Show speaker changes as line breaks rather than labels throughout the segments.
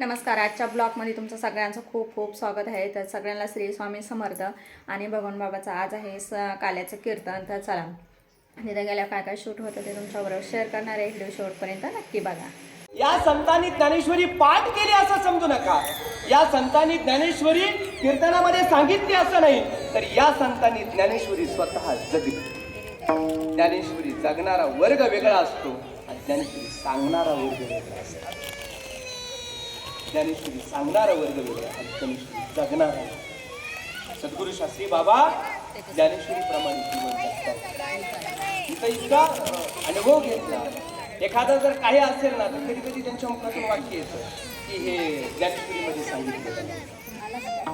नमस्कार आजच्या ब्लॉगमध्ये तुमचं सगळ्यांचं खूप खूप स्वागत आहे. तर सगळ्यांना श्री स्वामी समर्थ आणि भगवान बाबाचं आज आहे स काल्याचं कीर्तन. तर चला तिथे गेल्या काय काय शूट होतं ते तुमच्याबरोबर शेअर करणार आहे. व्हिडिओ शेवटपर्यंत नक्की बघा.
या संतांनी ज्ञानेश्वरी पाठ केली असं समजू नका. या संतांनी ज्ञानेश्वरी कीर्तनामध्ये सांगितली असं नाही तर या संतांनी ज्ञानेश्वरी स्वतः जगली. ज्ञानेश्वरी जगणारा वर्ग वेगळा असतो आणि ज्ञानेश्वरी सांगणारा वर्ग वेगळा असतो. ज्ञानेश्वरी सांगणारा वर्ग वेगळा आणि ज्ञानेश्वरी जगणारा. सद्गुरु शास्त्री बाबा ज्ञानेश्वरी प्रमाणे जीवन जगतात इथं इतका अनुभव घेतला. एखादा जर काही असेल ना तर कधी कधी त्यांच्या मुखातून वाक्य येतं की हे ज्ञानेश्वरीमध्ये सांगितलं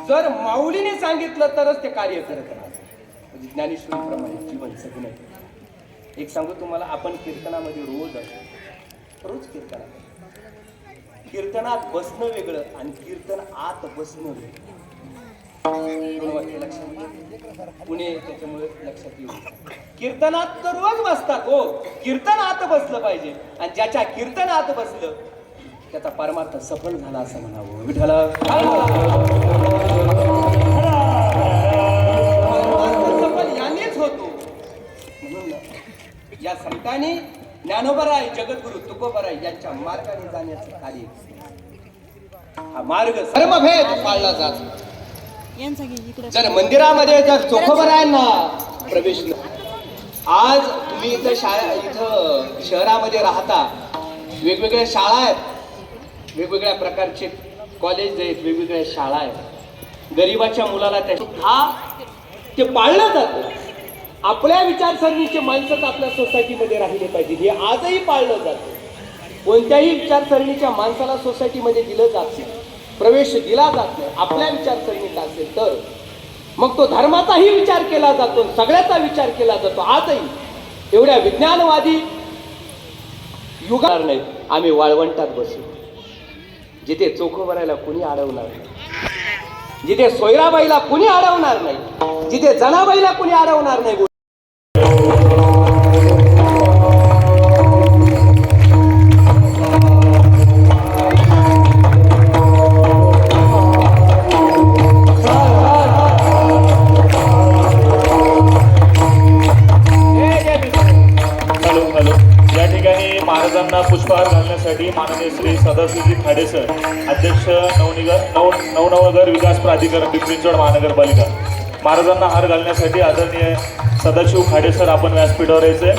जर माऊलीने सांगितलं तरच ते कार्य करत राहतं म्हणजे ज्ञानेश्वरीप्रमाणे जीवन जगणं. एक सांगू तुम्हाला आपण कीर्तनामध्ये रोज असतो. रोज कीर्तनामध्ये कीर्तनात बसणं वेगळं आणि कीर्तन आत बसणं वेगळं. लक्षात पुणे त्याच्यामुळे लक्षात येऊ. कीर्तनात तर रोज बसतात हो. कीर्तन आत बसलं पाहिजे. आणि ज्याच्या कीर्तन आत बसलं त्याचा परमार्थ सफल झाला असं म्हणावं. विठाला परमार्थ सफल यानेच होतो. म्हणून या संतांनी ज्ञानोबराय जगद्गुरु तुकोबराय यांच्या मार्गाने जाण्याचं कार्य हा मार्ग सर्वभेद पाळला जातो. जर मंदिरामध्ये जर चोखोबरायांना प्रवेश न- आज तुम्ही इथं शाळा इथं शहरामध्ये राहता वेगवेगळ्या शाळा आहेत वेगवेगळ्या प्रकारचे कॉलेज आहेत वेगवेगळ्या शाळा आहेत. गरिबाच्या मुलाला त्या हा ते पाळलं जातं. आपल्या विचारसरणीचे माणसंच आपल्या सोसायटीमध्ये राहिले पाहिजे. हे आजही पाळलं जातं. कोणत्याही विचारसरणीच्या माणसाला सोसायटीमध्ये दिलं जात नाही. प्रवेश दिला जात नाही. आपल्या विचारसरणीचा असेल तर. मग तो धर्माचाही विचार केला जातो सगळ्याचा विचार केला जातो. आजही एवढ्या विज्ञानवादी युगार नाही आम्ही वाळवंटात बसू. जिथे चोखोबरायला कुणी अडवणार नाही. जिथे सोयराबाईला कुणी अडवणार नाही. जिथे जनाबाईला कुणी अडवणार नाही.
प्राधिकरण पिंपरीचवड महानगरपालिका. महाराजांना हार घालण्यासाठी आदरणीय सदाशिव खाडेसर आपण व्यासपीठावर यायचे.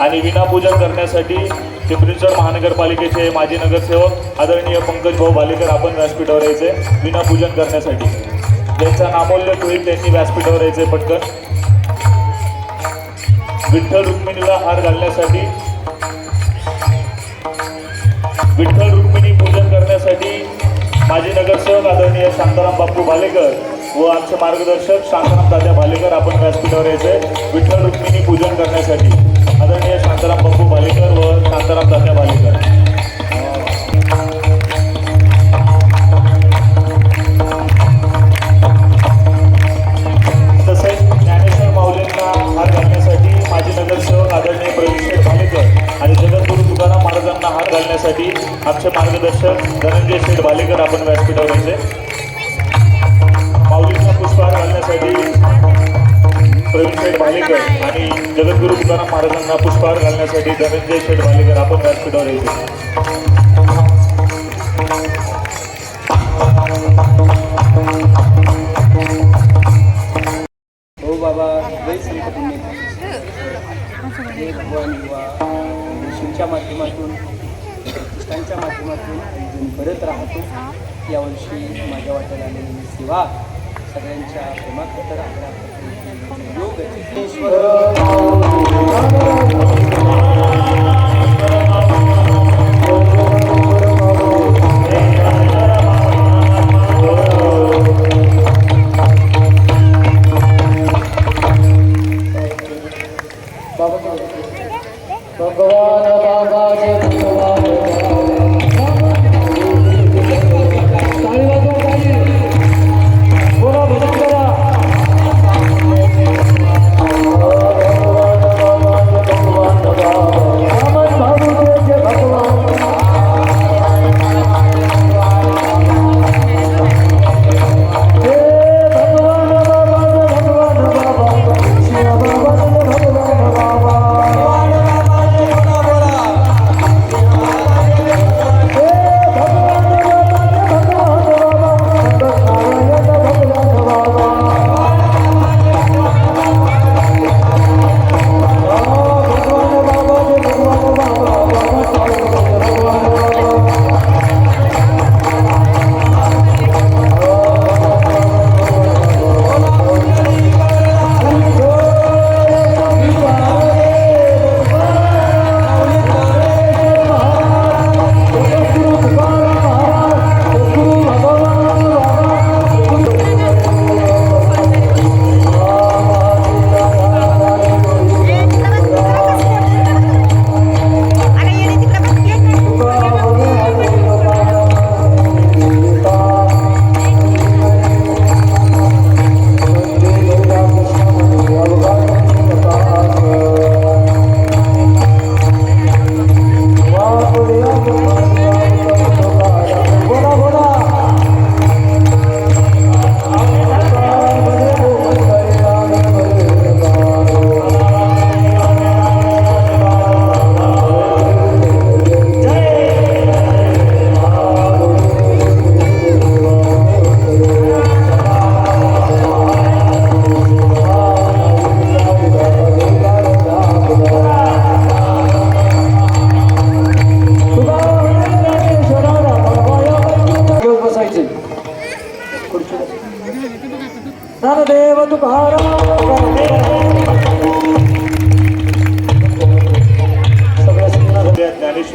आणि विनापूजन करण्यासाठी पिंपरीचवड महानगरपालिकेचे माजी नगरसेवक आदरणीय पंकज भाऊ भालेकर आपण व्यासपीठावर यायचे विनापूजन करण्यासाठी. ज्यांचा नामोल्लेख होईल त्यांनी व्यासपीठावर यायचे पटकन. विठ्ठल रुक्मिणीला हार घालण्यासाठी विठ्ठल रुक्मिणी पूजन करण्यासाठी माजी नगरसेवक आदरणीय शांताराम बापू भालेकर व आमचे मार्गदर्शक शांताराम दादा भालेकर आपण व्यासपीठावर यायचे विठ्ठल रुक्मिणी पूजन करण्यासाठी. आदरणीय शांताराम बापू भालेकर व शांताराम दादा भालेकर. आमचे मार्गदर्शक धनंजय शेठ भालेकर आपण व्यासपीठावर यायचे माऊलींना पुष्पहार घालण्यासाठी प्रवीण शेठ भालेकर आणि जगद्गुरु तुकाराम महाराजांना पुष्पहार घालण्यासाठी धनंजय शेठ भालेकर आपण व्यासपीठावर यायचे.
हो माध्यमातून माध्यमातून आयोजन करत राहतो यावर्षी माझ्या वाट्याला आलेली सेवा सगळ्यांच्या प्रेमाखातर आग्रह योग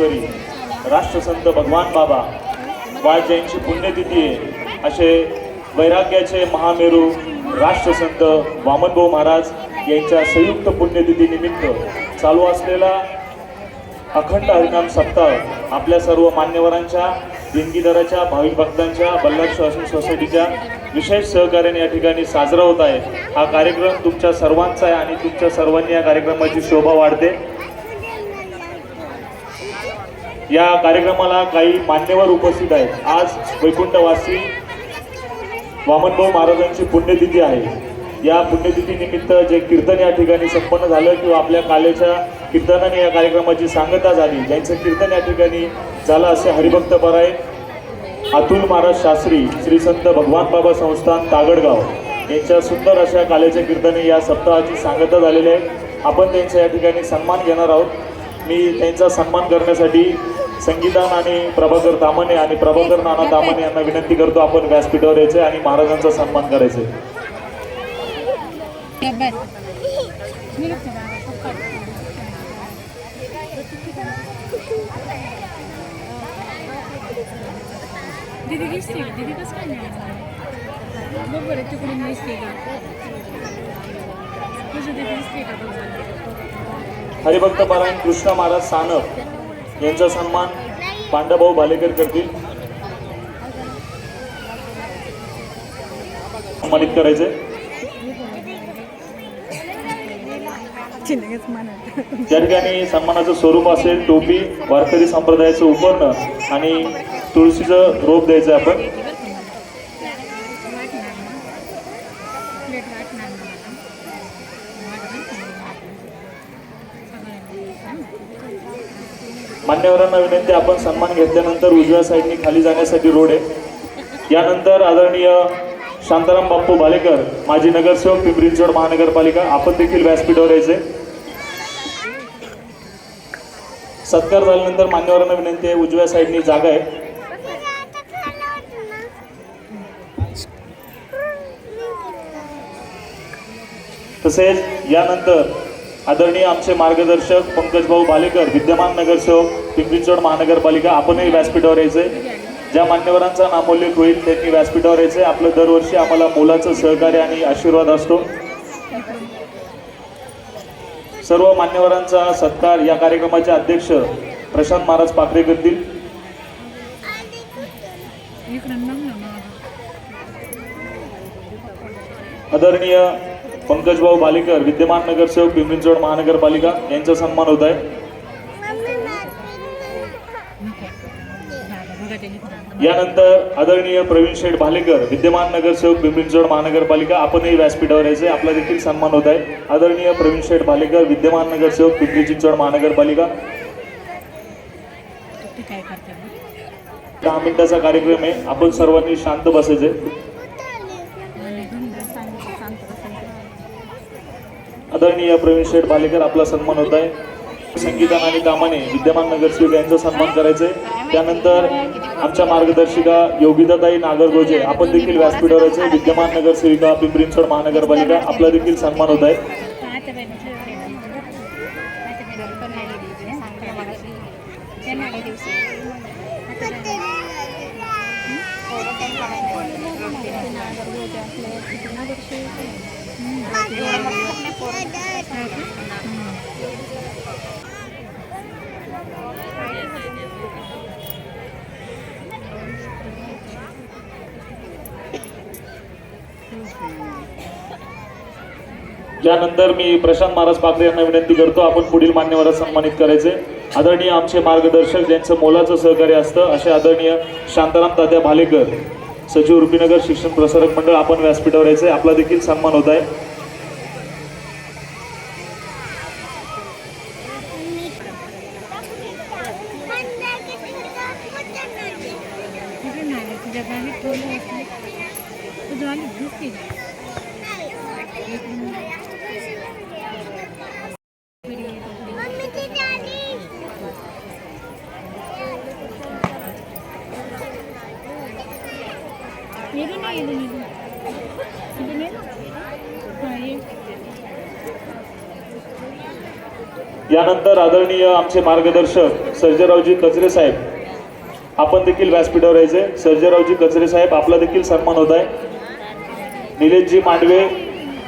सगळ्या राष्ट्रसंत भगवान बाबा वाज यांची पुण्यतिथी आहे. असे वैराग्याचे महामेरू राष्ट्रसंत वामनभाऊ महाराज यांच्या संयुक्त पुण्यतिथी निमित्त चालू असलेला अखंड हरिनाम सप्ताह आपल्या सर्व मान्यवरांच्या देणगीदाराच्या भाविक भक्तांच्या बल्लार शासन सोसायटीच्या विशेष सहकार्याने या ठिकाणी साजरा होत आहे. हा कार्यक्रम तुमच्या सर्वांचा आहे आणि तुमच्या सर्वांनी या कार्यक्रमाची शोभा वाढते. या कार्यक्रमाला काही मान्यवर उपस्थित आहेत. आज वैकुंठवासी वामनभाऊ महाराजांची पुण्यतिथी आहे. या पुण्यतिथीनिमित्त जे कीर्तन या ठिकाणी संपन्न झालं किंवा आपल्या कालेच्या कीर्तनाने या कार्यक्रमाची सांगता झाली ज्यांचं कीर्तन या ठिकाणी झालं असे हरिभक्त पराय अतुल महाराज शास्त्री श्री संत भगवान बाबा संस्थान तागडगाव यांच्या सुंदर अशा कालेच्या कीर्तने या सप्ताहाची सांगता झालेली आहे. आपण त्यांचा या ठिकाणी सन्मान घेणार आहोत. मी त्यांचा सन्मान करण्यासाठी संगीतान आणि प्रभाकर तामणे आणि प्रभाकर नाना तामणे यांना विनंती करतो आपण व्यासपीठावर यायचे आणि महाराजांचा सन्मान करायचे. हरिभक्त पारायण कृष्ण महाराज सानप. यांचा सन्मान पांडाभाऊ भालेकर करतील. सन्मानित करायचे त्या ठिकाणी सन्मानाचं स्वरूप असेल टोपी वारकरी संप्रदायाचं उपरणं आणि तुळशीचं रोप द्यायचं आपण. मान्यवरांना विनंती आपण सन्मान घेतल्यानंतर उजव्या साईडनी खाली जाण्यासाठी रोड आहे. यानंतर आदरणीय शांताराम बाप्पू भालेकर माजी नगरसेवक पिंपरी चिंचवड महानगरपालिका आपण देखील व्यासपीठावर यायचे सत्कार झाल्यानंतर मान्यवरांना विनंती आहे उजव्या साईडनी जागा आहे. तसेच यानंतर आदरणीय आमचे मार्गदर्शक पंकजभाऊ भालेकर विद्यमान नगरसेवक पिंपरी महानगरपालिका आपणही व्यासपीठावर यायचे. ज्या मान्यवरांचा नामोल्लेख होईल त्यांनी व्यासपीठावर यायचे. आपलं दरवर्षी आम्हाला मोलाचं सहकार्य आणि आशीर्वाद असतो. सर्व मान्यवरांचा सत्कार या कार्यक्रमाचे अध्यक्ष प्रशांत महाराज पाखरे करतील. आदरणीय पंकजभाऊ भालेकर विद्यमान नगरसेवक पिंपरी महानगरपालिका यांचा सन्मान होत आहे. यानंतर आदरणीय प्रवीण शेठ भालेकर विद्यमान नगरसेवक पिंपरी महानगरपालिका आपणही व्यासपीठावर यायचे आपला देखील सन्मान होत आहे. आदरणीय प्रवीण शेठ भालेकर विद्यमान नगरसेवक पिंपरी चिंचवड महानगरपालिका. दहा मिनिटाचा कार्यक्रम आहे. आपण सर्वांनी शांत बसायचे
आणि घरी सांगितलं सांगतो
आदरणीय प्रवीण शेठ भालेकर आपला सन्मान होत आहे. संगीतान आणि कामाने विद्यमान नगरसेवक यांचा सन्मान करायचे त्यानंतर आमच्या मार्गदर्शिका योगिताताई नागरगोजे आपण देखील व्यासपीठावर यायचे विद्यमान नगरसेविका पिंपरी चिंचवड महानगरपालिका आपला देखील सन्मान होत आहे. ज्यानंतर मी प्रशांत महाराज पाखरे यांना विनंती करतो आपण पुढील मान्यवरास सन्मानित करायचे. आदरणीय आमचे मार्गदर्शक ज्यांचं मोलाचं सहकार्य असतं असे आदरणीय शांताराम तात्या भालेकर. सचिव रुपीनगर शिक्षण प्रसारक मंडळ आपण व्यासपीठावर यायचं आहे आपला देखील सन्मान होत आहे
कुठे नाही तुझ्या गाडीत ठेवलं असते तुझं आली दिसते येतो नाही येतो नाही
यानंतर आदरणीय आमचे मार्गदर्शक सर्जरावजी कचरे साहेब. आपण देखील व्यासपीठावर यायचे. सर्जरावजी कचरे साहेब आपला देखील सन्मान होत आहे. निलेशजी मांडवे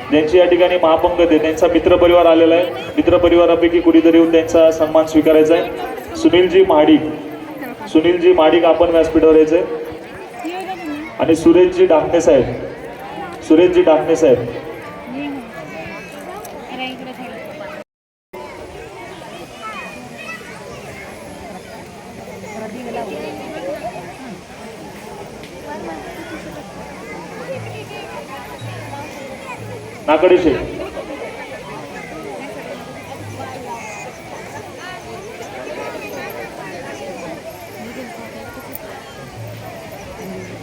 ज्यांची या ठिकाणी महापंगत आहे. त्यांचा मित्रपरिवार आलेला आहे. मित्रपरिवारापैकी कुणीतरी येऊन त्यांचा सन्मान स्वीकारायचा आहे. सुनीलजी महाडिक. सुनीलजी महाडिक आपण व्यासपीठावर यायचे. आणि सुरेशजी डाकणे साहेब. सुरेशजी डाकणे साहेब. नाकडे शेख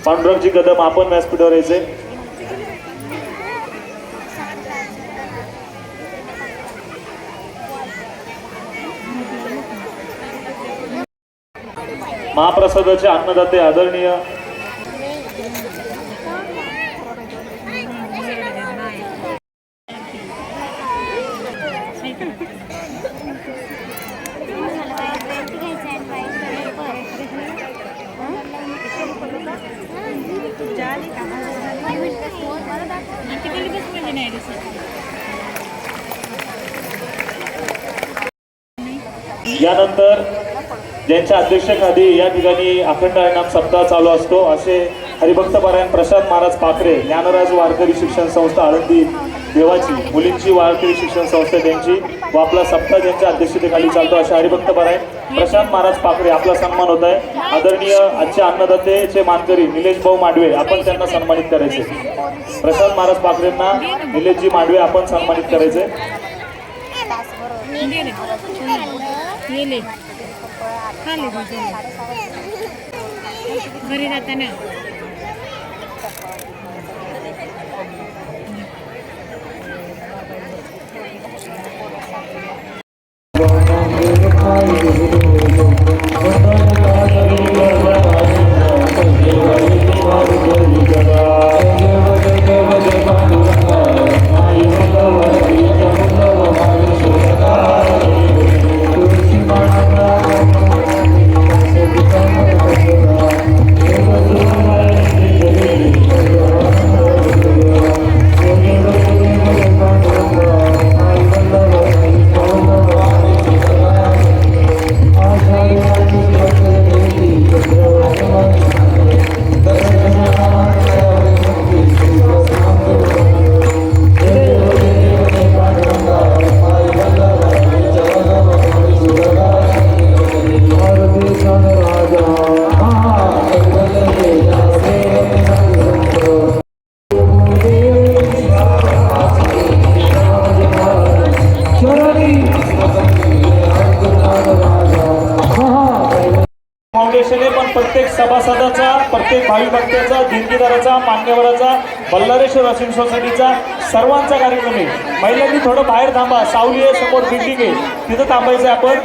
पांडुरंगजी कदम आपण व्यासपीठावर यायचे. महाप्रसादाचे अन्नदाते आदरणीय यानंतर ज्यांच्या अध्यक्षाखाली या ठिकाणी अखंड हरिनाम सप्ताह चालू असतो असे हरिभक्त पारायण प्रशांत महाराज पाखरे ज्ञानराज वारकरी शिक्षण संस्था आळंदी देवाची मुलींची वारकरी शिक्षण संस्था त्यांची व आपला सप्ताह ज्यांच्या अध्यक्षतेखाली चालतो असे हरिभक्त पारायण प्रशांत महाराज पाखरे आपला सन्मान होत आहे. आदरणीय आजचे अन्नदातेचे मानकरी निलेश भाऊ मांडवे आपण त्यांना सन्मानित करायचे. प्रशांत महाराज पाखरेंना निलेशजी मांडवे आपण सन्मानित करायचे.
घरी जाताना.
सभासदाचा प्रत्येक भावी भक्ताचा दिनगीदाराचा मान्यवराचा बल्लारेश्वर वाशिम सोसायटीचा सर्वांचा कार्यक्रम आहे. महिलांनी थोडं बाहेर थांबा. सावली आहे समोर बिल्डिंग आहे. तिथं थांबायचं आहे आपण.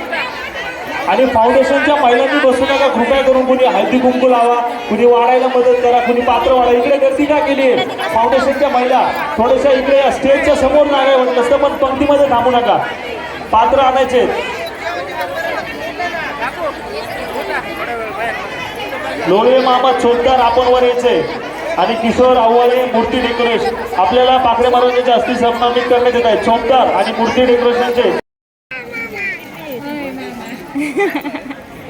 आणि फाउंडेशनच्या महिलांनी बसू नका. कृपया करून कुणी हळदी कुंकू लावा. कुणी वाढायला मदत करा. कुणी पात्र वाढा. इकडे गर्दी का केली आहे? फाउंडेशनच्या महिला. थोड्याशा इकडे स्टेजच्या समोर जागा वाटत. असतं पण पंक्तीमध्ये थांबू नका. पात्र आणायचे लोळे मामा चोपदार आपण वर यायचे. आणि किशोर आव्हाळे मूर्ती डेकोरेशन आपल्याला पाकडे महाराजांच्या अस्थि सन्मानित करण्यात येत आहे चोपदार आणि मूर्ती डेकोरेशनचे.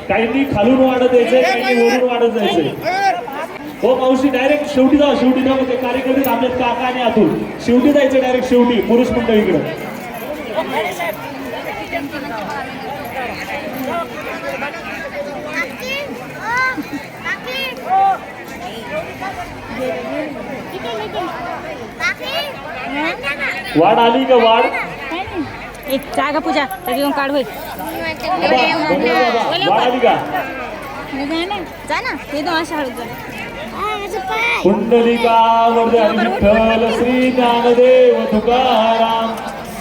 काहींनी खालून वाढत यायचे काहींनी वरून वाढत जायचे. हो मावशी डायरेक्ट शेवटी जा शेवटी जा. ते कार्यकर्ते थांबलेत काका आणि अतुल शेवटी जायचं डायरेक्ट शेवटी. पुरुष मंडळीकडे. वाढ आली का वाढ?
एक जागा पूजा त्याची येऊन काढ होईल.
बाबा, बघूया बाबा. वाढ आली का?
जा ना जा ना ते दोन अशा हळद
कुंडलिका वरदे हरी विठ्ठल श्री ज्ञानदेव तुकाराम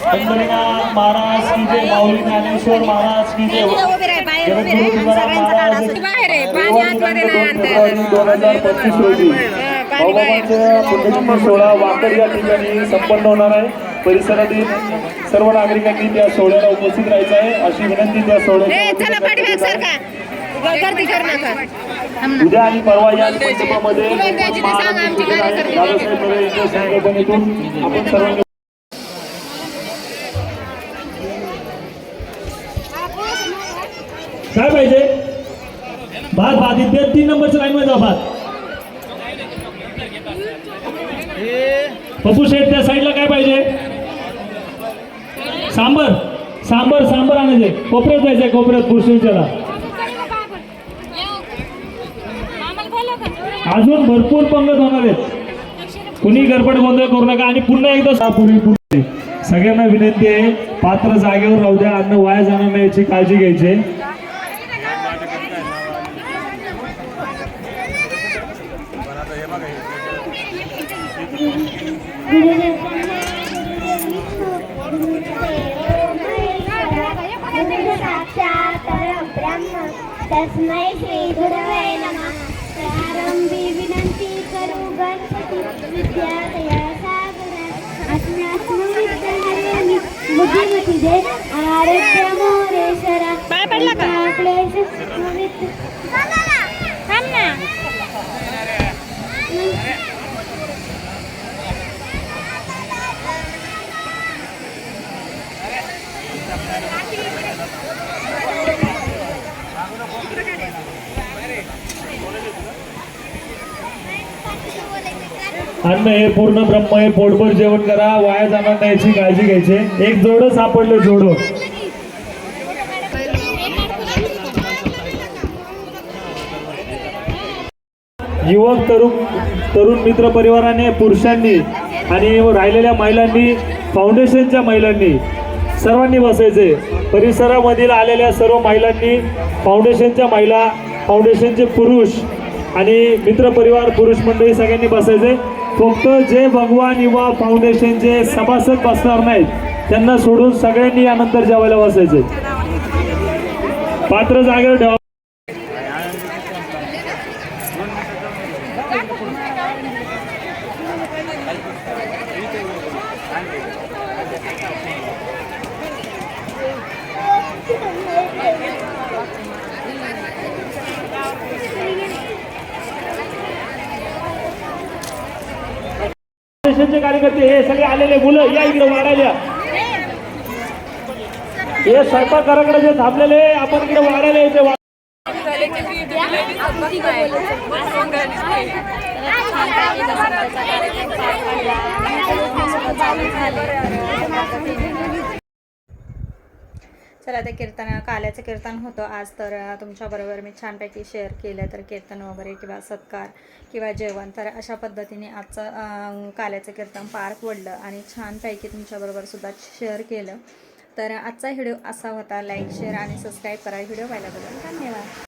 पंढरीनाथ महाराज की जय माऊली ज्ञानेश्वर महाराज की जय. जगद्गुरु तुकाराम महाराज दोन हजार पंचवीस रोजी. भाऊबाबांच्या पुण्यतिथी सोहळा वाकड या ठिकाणी संपन्न होणार आहे.
परिसरातील सर्व नागरिकांनी त्या सोहळ्याला उपस्थित राहायचं आहे. अशी विनंती त्या
नका.
उद्या आणि परवा या यांच्या संकल्पनेतून आपण सर्वांनी
काय पाहिजे भात भात इथे तीन नंबरच्या लाईन मध्ये जा भात. पप्पू शेठ त्या साईडला काय पाहिजे? सांबर सांबर सांबर आणायचे. कोपऱ्यात जायचंय कोपऱ्यात पुरुषांच्याला अजून भरपूर पंगत होणार आहेत. कुणी गडबड गोंधळ करू नका आणि पुन्हा एकदा पूर्वी सगळ्यांना विनंती आहे पात्र जागेवर राहू द्या. अन्न वाया जाणार नाही याची काळजी घ्यायची.
तस्मै श्री गुरवे नमः प्रारंभी विनंती करू गणपती विद्यादया सागरा अस्म्यास्मविद्याहरेमि बुद्धिमती दे आरोग्य मोरेश्वरा? क्लेश स्मवित
थांब ना.
अन्न हे पूर्ण ब्रह्म हे पोटभर जेवण करा वाया जाणार नाही याची काळजी घ्यायची. एक जोड सापडलं जोडो. युवक तरुण तरुण मित्र परिवाराने पुरुषांनी आणि राहिलेल्या महिलांनी फाउंडेशनच्या महिलांनी सर्वांनी बसायचे. परिसरामधील आलेल्या सर्व महिलांनी फाउंडेशनच्या महिला फाउंडेशनचे पुरुष आणि मित्र परिवार पुरुष मंडळी सगळ्यांनी बसायचे. फक्त जे भगवान युवा फाउंडेशनचे सभासद बसणार नाहीत त्यांना सोडून सगळ्यांनी यानंतर जेवायला बसायचे पात्र जागेवर ठेवा फाउंडेशनचे कार्यकर्ते हे सगळे आलेले मुलं या इकडे वाढायला हे स्वयंपाकघराकडे जे थांबलेले आपण इकडे वाढायला यायचे वा-
चला ते कीर्तन काल्याचं कीर्तन होतं आज तर तुमच्याबरोबर मी छानपैकी शेअर केलं तर कीर्तन वगैरे किंवा सत्कार किंवा जेवण तर अशा पद्धतीने आजचं काल्याचं कीर्तन पार पडलं आणि छानपैकी तुमच्याबरोबर सुद्धा शेअर केलं. तर आजचा व्हिडिओ असा होता. लाईक शेअर आणि सबस्क्राईब करा. व्हिडिओ पाहिल्याबद्दल धन्यवाद.